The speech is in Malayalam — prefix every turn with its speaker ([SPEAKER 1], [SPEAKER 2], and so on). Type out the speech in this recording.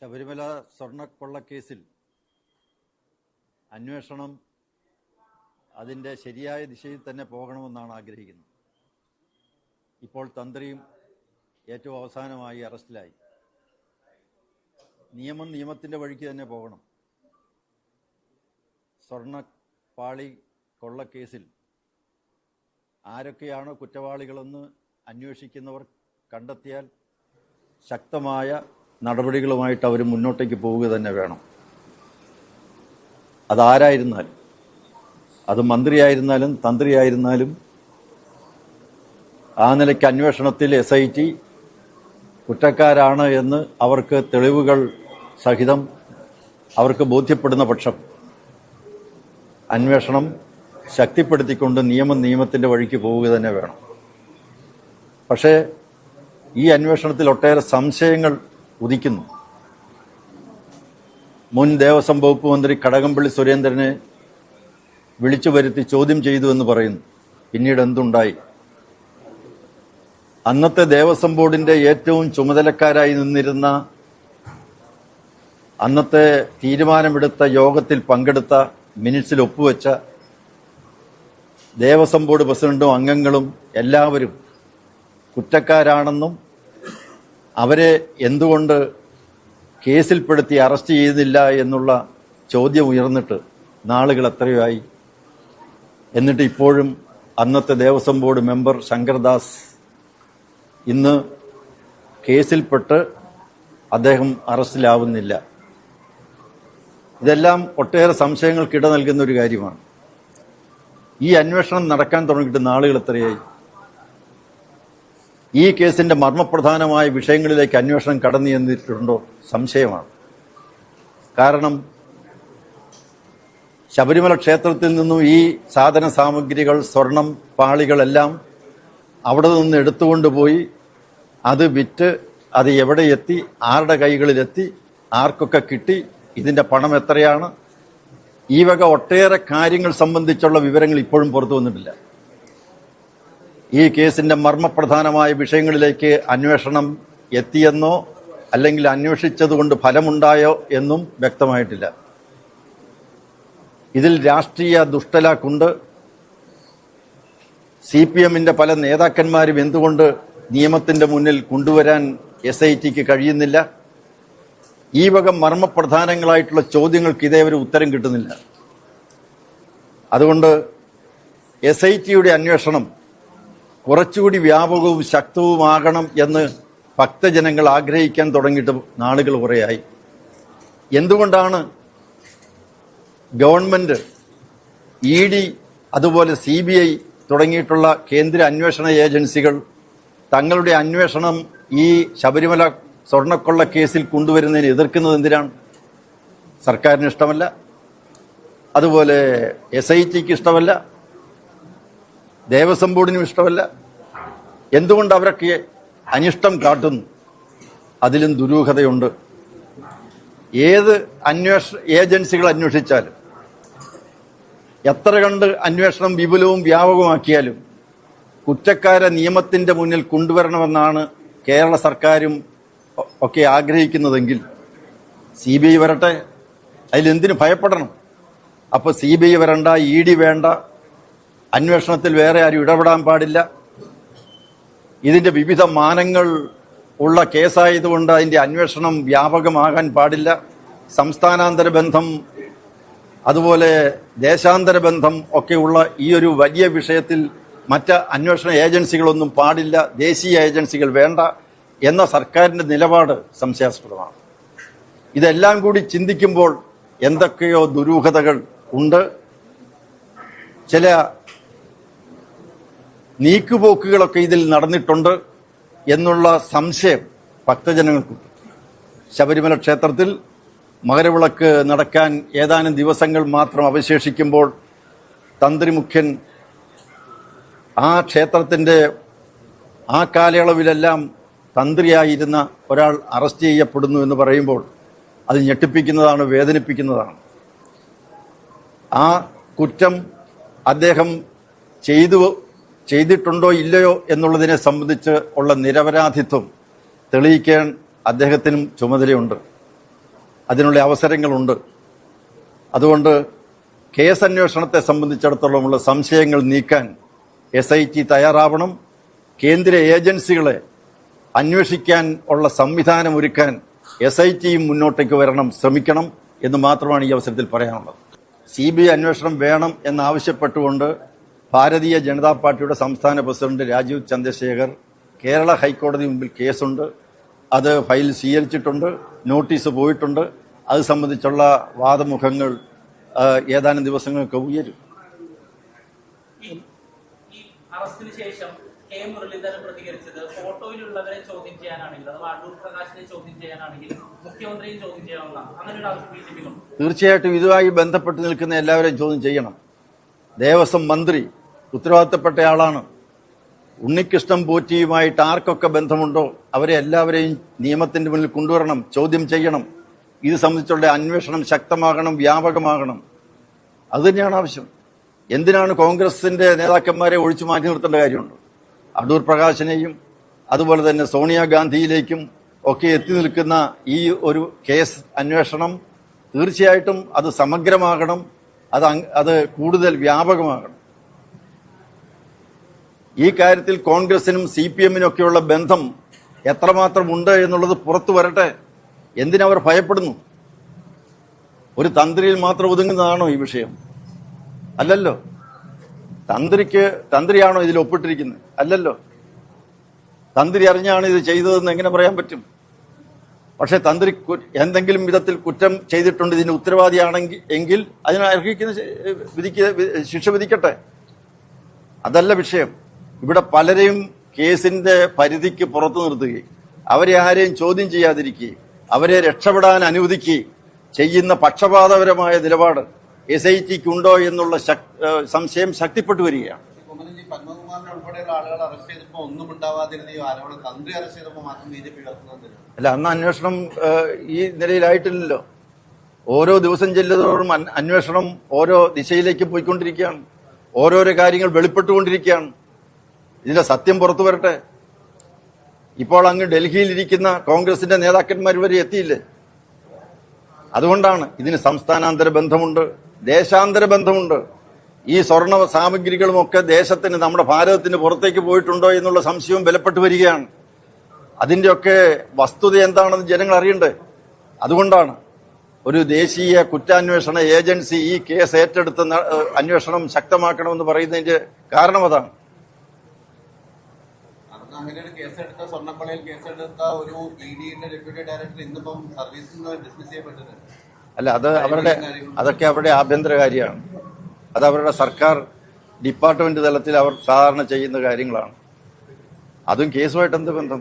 [SPEAKER 1] ശബരിമല സ്വർണക്കൊള്ളക്കേസിൽ അന്വേഷണം അതിന്റെ ശരിയായ ദിശയിൽ തന്നെ പോകണമെന്നാണ് ആഗ്രഹിക്കുന്നത്. ഇപ്പോൾ തന്ത്രിയും ഏറ്റവും അവസാനമായി അറസ്റ്റിലായി. നിയമം നിയമത്തിന്റെ വഴിക്ക് തന്നെ പോകണം. സ്വർണപ്പാളി കൊള്ളക്കേസിൽ ആരൊക്കെയാണോ കുറ്റവാളികളെന്ന് അന്വേഷിക്കുന്നവർ കണ്ടെത്തിയാൽ ശക്തമായ നടപടികളുമായിട്ട് അവർ മുന്നോട്ടേക്ക് പോവുക തന്നെ വേണം. അതാരായിരുന്നാലും അത് മന്ത്രിയായിരുന്നാലും തന്ത്രിയായിരുന്നാലും ആ നിലയ്ക്ക് അന്വേഷണത്തിൽ എസ് ഐ ടി കുറ്റക്കാരാണ് എന്ന് അവർക്ക് തെളിവുകൾ സഹിതം അവർക്ക് ബോധ്യപ്പെടുന്ന പക്ഷം അന്വേഷണം ശക്തിപ്പെടുത്തിക്കൊണ്ട് നിയമം നിയമത്തിന്റെ വഴിക്ക് പോവുക തന്നെ വേണം. പക്ഷേ ഈ അന്വേഷണത്തിൽ ഒട്ടേറെ സംശയങ്ങൾ ഉദിക്കുന്നു. മുൻ ദേവസ്വം വകുപ്പ് മന്ത്രി കടകംപള്ളി സുരേന്ദ്രനെ വിളിച്ചു വരുത്തി ചോദ്യം ചെയ്തു എന്ന് പറയുന്നു. പിന്നീട് എന്തുണ്ടായി? അന്നത്തെ ദേവസ്വം ബോർഡിന്റെ ഏറ്റവും ചുമതലക്കാരായി നിന്നിരുന്ന അന്നത്തെ തീരുമാനമെടുത്ത യോഗത്തിൽ പങ്കെടുത്ത മിനിറ്റ്സിൽ ഒപ്പുവെച്ച ദേവസ്വം ബോർഡ് പ്രസിഡന്റും അംഗങ്ങളും എല്ലാവരും കുറ്റക്കാരാണെന്നും അവരെ എന്തുകൊണ്ട് കേസിൽപ്പെടുത്തി അറസ്റ്റ് ചെയ്തില്ല എന്നുള്ള ചോദ്യം ഉയർന്നിട്ട് നാളുകൾ എത്രയായി? എന്നിട്ട് ഇപ്പോഴും അന്നത്തെ ദേവസ്വം ബോർഡ് മെമ്പർ ശങ്കർദാസ് ഇന്ന് കേസിൽപ്പെട്ട് അദ്ദേഹം അറസ്റ്റിലാവുന്നില്ല. ഇതെല്ലാം ഒട്ടേറെ സംശയങ്ങൾക്ക് ഇട നൽകുന്ന ഒരു കാര്യമാണ്. ഈ അന്വേഷണം നടക്കാൻ തുടങ്ങിയിട്ട് നാളുകൾ എത്രയായി? ഈ കേസിന്റെ മർമ്മപ്രധാനമായ വിഷയങ്ങളിലേക്ക് അന്വേഷണം കടന്നു ചെന്നിട്ടുണ്ടോ? സംശയമാണ്. കാരണം ശബരിമല ക്ഷേത്രത്തിൽ നിന്നും ഈ സാധന സാമഗ്രികൾ സ്വർണം പാളികളെല്ലാം അവിടെ നിന്ന് എടുത്തുകൊണ്ടുപോയി അത് വിറ്റ് അത് എവിടെ എത്തി ആരുടെ കൈകളിലെത്തി ആർക്കൊക്കെ കിട്ടി ഇതിന്റെ പണം എത്രയാണ്? ഈ വക ഒട്ടേറെ കാര്യങ്ങൾ സംബന്ധിച്ചുള്ള വിവരങ്ങൾ ഇപ്പോഴും പുറത്തു വന്നിട്ടില്ല. ഈ കേസിന്റെ മർമ്മപ്രധാനമായ വിഷയങ്ങളിലേക്ക് അന്വേഷണം എത്തിയെന്നോ അല്ലെങ്കിൽ അന്വേഷിച്ചതുകൊണ്ട് ഫലമുണ്ടായോ എന്നും വ്യക്തമായിട്ടില്ല. ഇതിൽ രാഷ്ട്രീയ ദുഷ്ടലാക്കുണ്ട്. സി പി എമ്മിന്റെ പല നേതാക്കന്മാരും എന്തുകൊണ്ട് നിയമത്തിന്റെ മുന്നിൽ കൊണ്ടുവരാൻ എസ് ഐ ടിക്ക് കഴിയുന്നില്ല? ഈ വക മർമ്മപ്രധാനങ്ങളായിട്ടുള്ള ചോദ്യങ്ങൾക്ക് ഇതേവരെ ഉത്തരം കിട്ടുന്നില്ല. അതുകൊണ്ട് എസ് ഐ ടിയുടെ അന്വേഷണം കുറച്ചുകൂടി വ്യാപകവും ശക്തവുമാകണം എന്ന് ഭക്തജനങ്ങൾ ആഗ്രഹിക്കാൻ തുടങ്ങിയിട്ട് നാളുകൾ കുറേയായി. എന്തുകൊണ്ടാണ് ഗവൺമെന്റ് ഇ ഡി അതുപോലെ സി ബി ഐ തുടങ്ങിയിട്ടുള്ള കേന്ദ്ര അന്വേഷണ ഏജൻസികൾ തങ്ങളുടെ അന്വേഷണം ഈ ശബരിമല സ്വർണക്കൊള്ള കേസിൽ കൊണ്ടുവരുന്നതിന് എതിർക്കുന്നത് എന്തിനാണ്? സർക്കാരിന് ഇഷ്ടമല്ല. അതുപോലെ എസ് ഐ ടിക്ക് ഇഷ്ടമല്ല. ദേവസ്വം ബോർഡിനും ഇഷ്ടമല്ല. എന്തുകൊണ്ട് അവരൊക്കെ അനിഷ്ടം കാട്ടുന്നു? അതിലും ദുരൂഹതയുണ്ട്. ഏത് അന്വേഷ ഏജൻസികൾ അന്വേഷിച്ചാലും എത്ര കണ്ട് അന്വേഷണം വിപുലവും വ്യാപകമാക്കിയാലും കുറ്റക്കാരെ നിയമത്തിന്റെ മുന്നിൽ കൊണ്ടുവരണമെന്നാണ് കേരള സർക്കാരും ഒക്കെ ആഗ്രഹിക്കുന്നതെങ്കിൽ സി ബി ഐ വരട്ടെ. അതിലെന്തിനു ഭയപ്പെടണം? അപ്പോൾ സി ബി ഐ വരണ്ട ഇ ഡി വേണ്ട അന്വേഷണത്തിൽ വേറെ ആരും ഇടപെടാൻ പാടില്ല. ഇതിന്റെ വിവിധ മാനങ്ങൾ ഉള്ള കേസായതുകൊണ്ട് അതിന്റെ അന്വേഷണം വ്യാപകമാകാൻ പാടില്ല. സംസ്ഥാനാന്തര ബന്ധം അതുപോലെ ദേശാന്തര ബന്ധം ഒക്കെയുള്ള ഈ ഒരു വലിയ വിഷയത്തിൽ മറ്റ് അന്വേഷണ ഏജൻസികളൊന്നും പാടില്ല. ദേശീയ ഏജൻസികൾ വേണ്ട എന്ന സർക്കാരിന്റെ നിലപാട് സംശയാസ്പദമാണ്. ഇതെല്ലാം കൂടി ചിന്തിക്കുമ്പോൾ എന്തൊക്കെയോ ദുരൂഹതകൾ ഉണ്ട്. ചില നീക്കുപോക്കുകളൊക്കെ ഇതിൽ നടന്നിട്ടുണ്ട് എന്നുള്ള സംശയം ഭക്തജനങ്ങൾക്കുണ്ട്. ശബരിമല ക്ഷേത്രത്തിൽ മകരവിളക്ക് നടക്കാൻ ഏതാനും ദിവസങ്ങൾ മാത്രം അവശേഷിക്കുമ്പോൾ തന്ത്രി മുഖ്യൻ ആ ക്ഷേത്രത്തിന്റെ ആ കാലയളവിലെല്ലാം തന്ത്രിയായിരുന്ന ഒരാൾ അറസ്റ്റ് ചെയ്യപ്പെടുന്നു എന്ന് പറയുമ്പോൾ അത് ഞെട്ടിപ്പിക്കുന്നതാണ് വേദനിപ്പിക്കുന്നതാണ്. ആ കുറ്റം അദ്ദേഹം ചെയ്തു ചെയ്തിട്ടുണ്ടോ ഇല്ലയോ എന്നുള്ളതിനെ സംബന്ധിച്ച് ഉള്ള നിരപരാധിത്വം തെളിയിക്കാൻ അദ്ദേഹത്തിനും ചുമതലയുണ്ട്. അതിനുള്ള അവസരങ്ങളുണ്ട്. അതുകൊണ്ട് കേസ് അന്വേഷണത്തെ സംബന്ധിച്ചിടത്തോളമുള്ള സംശയങ്ങൾ നീക്കാൻ എസ് ഐ ടി തയ്യാറാവണം. കേന്ദ്ര ഏജൻസികളെ അന്വേഷിക്കാൻ ഉള്ള സംവിധാനം ഒരുക്കാൻ എസ് ഐ ടിയും മുന്നോട്ടേക്ക് വരണം ശ്രമിക്കണം എന്ന് മാത്രമാണ് ഈ അവസരത്തിൽ പറയാനുള്ളത്. സി ബി ഐ അന്വേഷണം വേണം എന്നാവശ്യപ്പെട്ടുകൊണ്ട് ഭാരതീയ ജനതാ പാർട്ടിയുടെ സംസ്ഥാന പ്രസിഡന്റ് രാജീവ് ചന്ദ്രശേഖർ കേരള ഹൈക്കോടതി മുമ്പിൽ കേസുണ്ട്. അത് ഫയൽ സ്വീകരിച്ചിട്ടുണ്ട്. നോട്ടീസ് പോയിട്ടുണ്ട്. അത് സംബന്ധിച്ചുള്ള വാദമുഖങ്ങൾ ഏതാനും ദിവസങ്ങൾക്ക് ഉയരും.
[SPEAKER 2] അറസ്റ്റിന് ശേഷം കെ മുരളീധരൻ പ്രതികരിച്ചത് ഫോട്ടോയിലുള്ളവരെ ചോദ്യം ചെയ്യാനാണെങ്കിൽ അഥവാ അടൂർ പ്രകാശിനെ ചോദ്യം ചെയ്യാനാണെങ്കിൽ മുഖ്യമന്ത്രിയും ചോദ്യം ചെയ്യാവുന്നതാണ് അങ്ങനെ ഒരു ആവശ്യം ബി
[SPEAKER 1] തീർച്ചയായിട്ടും ഇതുമായി ബന്ധപ്പെട്ട് നിൽക്കുന്ന എല്ലാവരെയും ചോദ്യം ചെയ്യണം. ദേവസ്വം മന്ത്രി ഉത്തരവാദിത്തപ്പെട്ട ആളാണ് ഉണ്ണികൃഷ്ണൻ പോറ്റിയുമായിട്ട് ആർക്കൊക്കെ ബന്ധമുണ്ടോ? അവരെ എല്ലാവരെയും നിയമത്തിന്റെ മുന്നിൽ കൊണ്ടുവരണം ചോദ്യം ചെയ്യണം. ഇത് സംബന്ധിച്ചുള്ള അന്വേഷണം ശക്തമാകണം വ്യാപകമാകണം. അത് തന്നെയാണ് ആവശ്യം. എന്തിനാണ് കോൺഗ്രസിന്റെ നേതാക്കന്മാരെ ഒഴിച്ചു മാറ്റി നിർത്തേണ്ട കാര്യമുണ്ട്? അടൂർ പ്രകാശിനെയും അതുപോലെ തന്നെ സോണിയാഗാന്ധിയിലേക്കും ഒക്കെ എത്തി നിൽക്കുന്ന ഈ ഒരു കേസ് അന്വേഷണം തീർച്ചയായിട്ടും അത് സമഗ്രമാകണം അത് അത് കൂടുതൽ വ്യാപകമാകണം. ഈ കാര്യത്തിൽ കോൺഗ്രസിനും സി പി എമ്മിനൊക്കെയുള്ള ബന്ധം എത്രമാത്രം ഉണ്ട് എന്നുള്ളത് പുറത്തു വരട്ടെ. എന്തിനവർ ഭയപ്പെടുന്നു? ഒരു തന്ത്രിയിൽ മാത്രം ഒതുങ്ങുന്നതാണോ ഈ വിഷയം? അല്ലല്ലോ. തന്ത്രിക്ക് തന്ത്രിയാണോ ഇതിൽ ഒപ്പിട്ടിരിക്കുന്നത്? അല്ലല്ലോ. തന്ത്രി അറിഞ്ഞാണ് ഇത് ചെയ്തതെന്ന് എങ്ങനെ പറയാൻ പറ്റും? പക്ഷെ തന്ത്രി എന്തെങ്കിലും വിധത്തിൽ കുറ്റം ചെയ്തിട്ടുണ്ട് ഇതിന് ഉത്തരവാദിയാണെങ്കിൽ എങ്കിൽ അതിന് അർഹിക്കുന്ന വിധിക്ക് ശിക്ഷ വിധിക്കട്ടെ. അതല്ല വിഷയം. ഇവിടെ പലരെയും കേസിന്റെ പരിധിക്ക് പുറത്തു നിർത്തുകയും അവരെ ആരെയും ചോദ്യം ചെയ്യാതിരിക്കുകയും അവരെ രക്ഷപ്പെടാൻ അനുവദിക്കുകയും ചെയ്യുന്ന പക്ഷപാതപരമായ നിലപാട് എസ് ഐ ടിക്ക് ഉണ്ടോ എന്നുള്ള സംശയം ശക്തിപ്പെട്ടു വരികയാണ്. അല്ല അന്ന് അന്വേഷണം ഈ നിലയിലായിട്ടില്ലല്ലോ. ഓരോ ദിവസം ചെല്ലുന്നതോടും അന്വേഷണം ഓരോ ദിശയിലേക്ക് പോയിക്കൊണ്ടിരിക്കുകയാണ്. ഓരോരോ കാര്യങ്ങൾ വെളിപ്പെട്ടുകൊണ്ടിരിക്കുകയാണ്. ഇതിന്റെ സത്യം പുറത്തു വരട്ടെ. ഇപ്പോൾ അങ്ങ് ഡൽഹിയിലിരിക്കുന്ന കോൺഗ്രസിന്റെ നേതാക്കന്മാർ വരെ എത്തിയില്ലേ? അതുകൊണ്ടാണ് ഇതിന് സംസ്ഥാനാന്തര ബന്ധമുണ്ട് ദേശാന്തര ബന്ധമുണ്ട്. ഈ സ്വർണ സാമഗ്രികളുമൊക്കെ ദേശത്തിന് നമ്മുടെ ഭാരതത്തിന് പുറത്തേക്ക് പോയിട്ടുണ്ടോ എന്നുള്ള സംശയവും ബലപ്പെട്ടു വരികയാണ്. അതിന്റെയൊക്കെ വസ്തുത എന്താണെന്ന് ജനങ്ങൾ അറിയണ്ടേ? അതുകൊണ്ടാണ് ഒരു ദേശീയ കുറ്റാന്വേഷണ ഏജൻസി ഈ കേസ് ഏറ്റെടുത്ത് അന്വേഷണം ശക്തമാക്കണമെന്ന് പറയുന്നതിന്റെ കാരണം അതാണ്.
[SPEAKER 3] അങ്ങനെ ഒരു കേസെടുത്ത സ്വർണപ്പള്ളിയിൽ കേസെടുത്ത ഒരു ഇ ഡിയുടെ ഡെപ്യൂട്ടി ഡയറക്ടർ ഇന്നിപ്പം സർവീസിൽ നിന്ന് ഡിസ്മിസ് ചെയ്യപ്പെട്ടത്.
[SPEAKER 1] അല്ല അത് അവരുടെ അതൊക്കെ അവരുടെ ആഭ്യന്തര കാര്യമാണ്. അത് അവരുടെ സർക്കാർ ഡിപ്പാർട്ട്മെന്റ് തലത്തിൽ അവർ സാധാരണ ചെയ്യുന്ന കാര്യങ്ങളാണ്. അതും കേസുമായിട്ട് എന്ത് ബന്ധം?